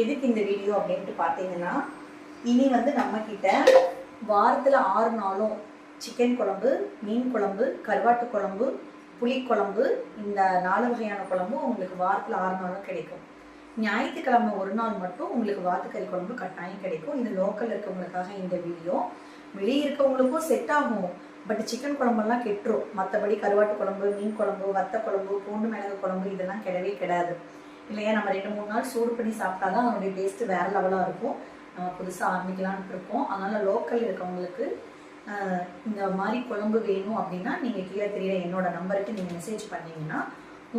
எதுக்கு இந்த வீடியோ அப்படின்ட்டு பார்த்தீங்கன்னா இனி வந்து நம்மக்கிட்ட வாரத்தில் ஆறு நாளும் சிக்கன் குழம்பு மீன் குழம்பு கருவாட்டு குழம்பு புளிக்குழம்பு இந்த நாலு வகையான குழம்பும் உங்களுக்கு வாரத்தில் ஆறு நாளும் கிடைக்கும். ஞாயிற்றுக்கிழமை ஒரு நாள் மட்டும் உங்களுக்கு வாத்துக்கறி குழம்பு கட்டாயம் கிடைக்கும். இது லோக்கல் இருக்கவங்களுக்காக இந்த வீடியோ வெளியே இருக்கவங்களுக்கும் செட் ஆகும். பட் சிக்கன் குழம்பெல்லாம் கெட்டுரும். மற்றபடி கருவாட்டு குழம்பு மீன் குழம்பு வத்த குழம்பு பூண்டு மிளகு குழம்பு இதெல்லாம் கிடவே கிடாது. இல்லையா? நம்ம ரெண்டு மூணு நாள் சூடு பண்ணி சாப்பிட்டா தான் அதனுடைய டேஸ்ட்டு வேறு லெவலாக இருக்கும். நம்ம புதுசாக ஆரம்பிக்கலான்ட்டு இருக்கோம். அதனால் லோக்கல் இருக்கவங்களுக்கு இந்த மாதிரி குழம்பு வேணும் அப்படின்னா நீங்கள் கீழே தெரியல என்னோட நம்பருக்கு நீங்கள் மெசேஜ் பண்ணீங்கன்னா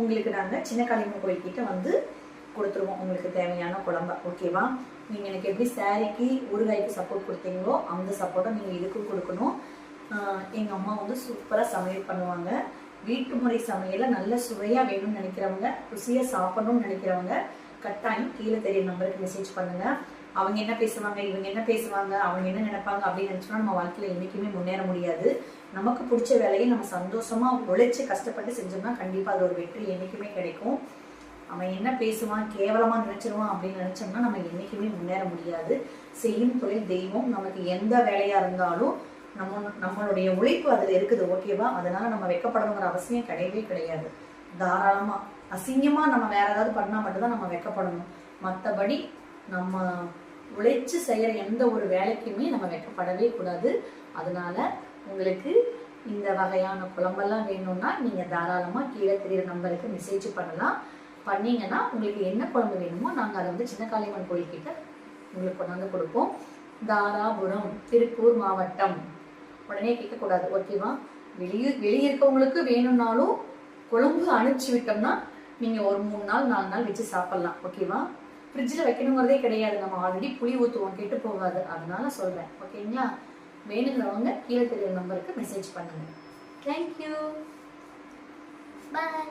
உங்களுக்கு நாங்கள் சின்ன காளியம்மன் கோயில்கிட்ட வந்து கொடுத்துருவோம். உங்களுக்கு தேவையான குழம்பு. ஓகேவா நீங்கள் எனக்கு எப்படி சாரிக்கு ஊறுகாய்க்கு சப்போர்ட் கொடுத்தீங்களோ அந்த சப்போர்ட்டை நீங்கள் இதுக்கும் கொடுக்கணும். எங்கள் அம்மா வந்து சூப்பராக சமையல் பண்ணுவாங்க. வீட்டு முறை சமையலை நல்ல சுவையாக வேணும்னு நினைக்கிறவங்க ருசியாக சாப்பிடணும்னு நினைக்கிறவங்க கட்டாயம் கீழே தெரிய நம்பருக்கு மெசேஜ் பண்ணுங்க. அவங்க என்ன பேசுவாங்க இவங்க என்ன பேசுவாங்க அவங்க என்ன நினைப்பாங்க அப்படின்னு நினச்சோன்னா நம்ம வாழ்க்கையில் என்றைக்குமே முன்னேற முடியாது. நமக்கு பிடிச்ச வேலையை நம்ம சந்தோஷமா உழைச்சு கஷ்டப்பட்டு செஞ்சோம்னா கண்டிப்பாக அது ஒரு வெற்றி என்றைக்குமே கிடைக்கும். அவன் என்ன பேசுவான் கேவலமா நினைச்சிருவான் அப்படின்னு நினைச்சோம்னா நம்ம என்னைக்குமே முன்னேற முடியாது. செய்யும் தொழில் தெய்வம் நமக்கு எந்த வேலையா இருந்தாலும் நம்ம நம்மளுடைய உழைப்பு அதில் இருக்குது ஓகேவா அதனால நம்ம வெக்கப்படணுங்கிற அவசியம் கிடையவே கிடையாது. தாராளமாக அசிங்கமாக நம்ம வேற ஏதாவது பண்ணால் மட்டும்தான் நம்ம வெக்கப்படணும். மற்றபடி நம்ம உழைச்சு செய்கிற எந்த ஒரு வேலைக்குமே நம்ம வெக்கப்படவே கூடாது. அதனால உங்களுக்கு இந்த வகையான குழம்பெல்லாம் வேணும்னா நீங்கள் தாராளமாக கீழே தெரியுற நம்பருக்கு மெசேஜ் பண்ணலாம். பண்ணீங்கன்னா உங்களுக்கு என்ன குழம்பு வேணுமோ நாங்கள் அதை வந்து சின்ன காளியம்மன் கோயில்கிட்ட உங்களுக்கு கொண்டாந்து கொடுப்போம். தாராபுரம் திருப்பூர் மாவட்டம். உடனே கேட்கக்கூடாது. ஓகேவா வெளியே வெளியே இருக்கவங்களுக்கு வேணும்னாலும் குழம்பு அனுப்பிச்சு விட்டோம்னா நீங்கள் ஒரு மூணு நாள் நாலு நாள் வச்சு சாப்பிட்லாம். ஓகேவா ஃப்ரிட்ஜில் வைக்கணுங்கிறதே கிடையாது. நம்ம ஆல்ரெடி புளி ஊற்றுவோம் கெட்டு போகாது. அதனால சொல்கிறேன் ஓகேங்களா வேணுங்கிறவங்க கீழே தெரியுற நம்பருக்கு மெசேஜ் பண்ணுங்க. Thank you bye